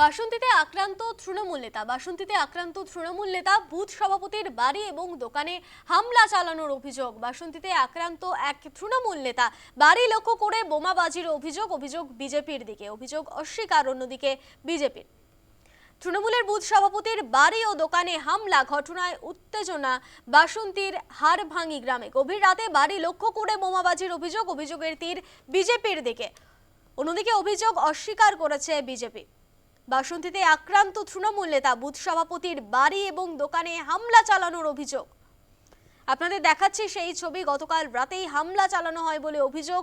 বাসন্তীতে আক্রান্ত তৃণমূল নেতা। বাসন্তীতে আক্রান্ত তৃণমূল নেতা, বুথ সভাপতির বাড়ি এবং দোকানে হামলা চালানোর অভিযোগ। বাসন্তীতে আক্রান্ত এক তৃণমূল নেতা। বাড়ি লক্ষ্য করে বোমাবাজির অভিযোগ অভিযোগ বিজেপির দিকে। অভিযোগ অস্বীকার অন্যদিকে বিজেপির। তৃণমূলের বুথ সভাপতির বাড়ি ও দোকানে হামলা, ঘটনায় উত্তেজনা, বাসন্তীর হাড়ভাঙি গ্রামে। গভীর রাতে বাড়ি লক্ষ্য করে বোমাবাজির অভিযোগ, অভিযোগের তীর বিজেপির দিকে। অন্যদিকে অভিযোগ অস্বীকার করেছে বিজেপি। বাসন্তীতে আক্রান্ত তৃণমূল নেতা, বুথ সভাপতির বাড়ি এবং দোকানে হামলা চালানোর অভিযোগ। আপনাদের দেখাচ্ছি সেই ছবি, গতকাল রাতেই হামলা চালানো হয় বলে অভিযোগ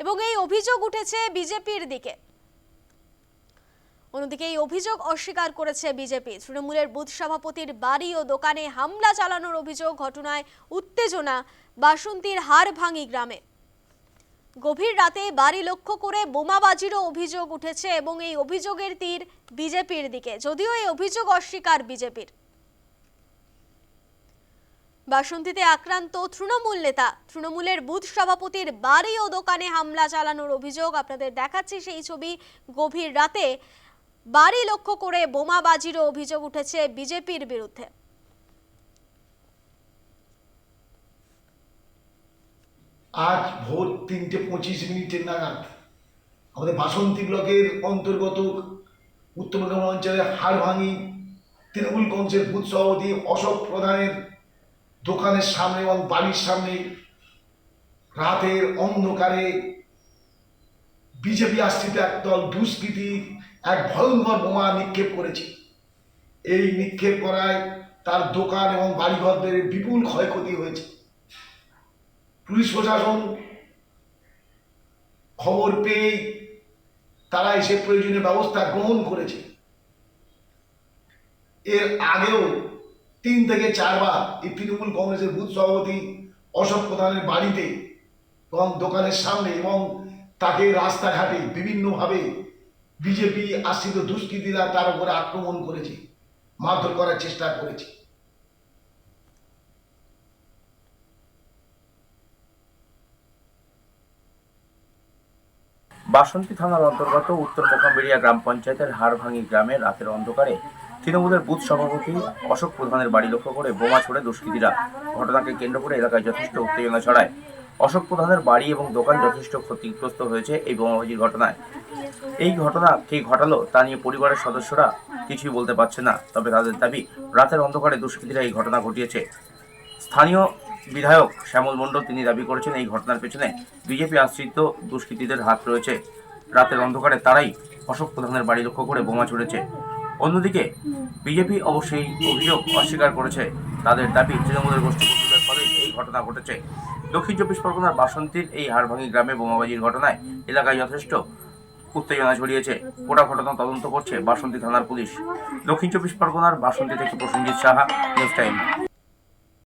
এবং এই অভিযোগ উঠেছে বিজেপির দিকে। অন্যদিকে এই অভিযোগ অস্বীকার করেছে বিজেপি। তৃণমূলের বুথ সভাপতির বাড়ি ও দোকানে হামলা চালানোর অভিযোগ, ঘটনায় উত্তেজনা বাসন্তীর হাড়ভাঙি গ্রামে। গভীর রাতে বাড়ি লক্ষ্য করে বোমাবাজিরও অভিযোগ উঠেছে এবং এই অভিযোগের তীর বিজেপির দিকে। যদিও এই অভিযোগ অস্বীকার বিজেপির। বাসন্তীতে আক্রান্ত তৃণমূল নেতা, তৃণমূলের বুথ সভাপতির বাড়ি ও দোকানে হামলা চালানোর অভিযোগ আপনাদের দেখাচ্ছি সেই ছবি গভীর রাতে। বাড়ি লক্ষ্য করে বোমাবাজিরও অভিযোগ উঠেছে বিজেপির বিরুদ্ধে। আজ ভোর তিনটে পঁচিশ মিনিটের নাগাদ আমাদের বাসন্তী ব্লকের অন্তর্গত উত্তরগ্রাম অঞ্চলের হাড়ভাঙি তৃণমূল কংগ্রেসের বুথ সভাপতি অশোক প্রধানের দোকানের সামনে এবং বাড়ির সামনে রাতের অন্ধকারে বিজেপি আশ্রিত একদল দুষ্কৃতী, এক ভয়ঙ্কর বোমা নিক্ষেপ করেছে। এই নিক্ষেপ করায় তার দোকান এবং বাড়িঘরদের বিপুল ক্ষয়ক্ষতি হয়েছে। পুলিশ প্রশাসন খবর পেয়ে তারা এসে প্রয়োজনীয় ব্যবস্থা গ্রহণ করেছে। এর আগেও তিন থেকে চারবার এই তৃণমূল কংগ্রেসের বুথ সভাপতি অশোক প্রধানের বাড়িতে এবং দোকানের সামনে এবং তাকে রাস্তাঘাটে বিভিন্নভাবে বিজেপি আশ্রিত দুষ্কৃতীরা তার উপরে আক্রমণ করেছে, মারধর করার চেষ্টা করেছে। বাসন্তী থানার অন্তর্গত উত্তর মোকামবেড়িয়া গ্রাম পঞ্চায়েতের হাড়ভাঙি গ্রামে রাতের অন্ধকারে তৃণমূলের বুথ সভাপতি অশোক প্রধানের বাড়ি লক্ষ্য করে বোমা ছড়ে দুষ্কৃতীরা ঘটনাকে কেন্দ্র করে এলাকায় যথেষ্ট উত্তেজনা ছড়ায়। অশোক প্রধানের বাড়ি এবং দোকান যথেষ্ট ক্ষতিগ্রস্ত হয়েছে এই বোমাবাজির ঘটনায়। এই ঘটনা কে ঘটালো তা নিয়ে পরিবারের সদস্যরা কিছুই বলতে পারছে না, তবে তাদের দাবি, রাতের অন্ধকারে দুষ্কৃতীরা এই ঘটনা ঘটিয়েছে। স্থানীয় বিধায়ক শ্যামল মণ্ডল তিনি দাবি করেছেন এই ঘটনার পেছনে বিজেপি আশ্রিত দুষ্কৃতীদের হাত রয়েছে। রাতের অন্ধকারে তারাই অশোক প্রধানের বাড়ি লক্ষ্য করে বোমা ছুড়েছে। অন্যদিকে, বিজেপি অবশ্যই অভিযোগ অস্বীকার করেছে। তাদের দাবি তৃণমূলের গোষ্ঠীবন্ধুদের ফলেই এই ঘটনা ঘটেছে। দক্ষিণ চব্বিশ পরগনার বাসন্তীর এই হাড়ভাঙি গ্রামে বোমাবাজির ঘটনায় এলাকায় যথেষ্ট উত্তেজনা ছড়িয়েছে। গোটা ঘটনা তদন্ত করছে বাসন্তী থানার পুলিশ। দক্ষিণ চব্বিশ পরগনার বাসন্তী থেকে প্রসেনজিৎ সাহা, নিউজ টাইম।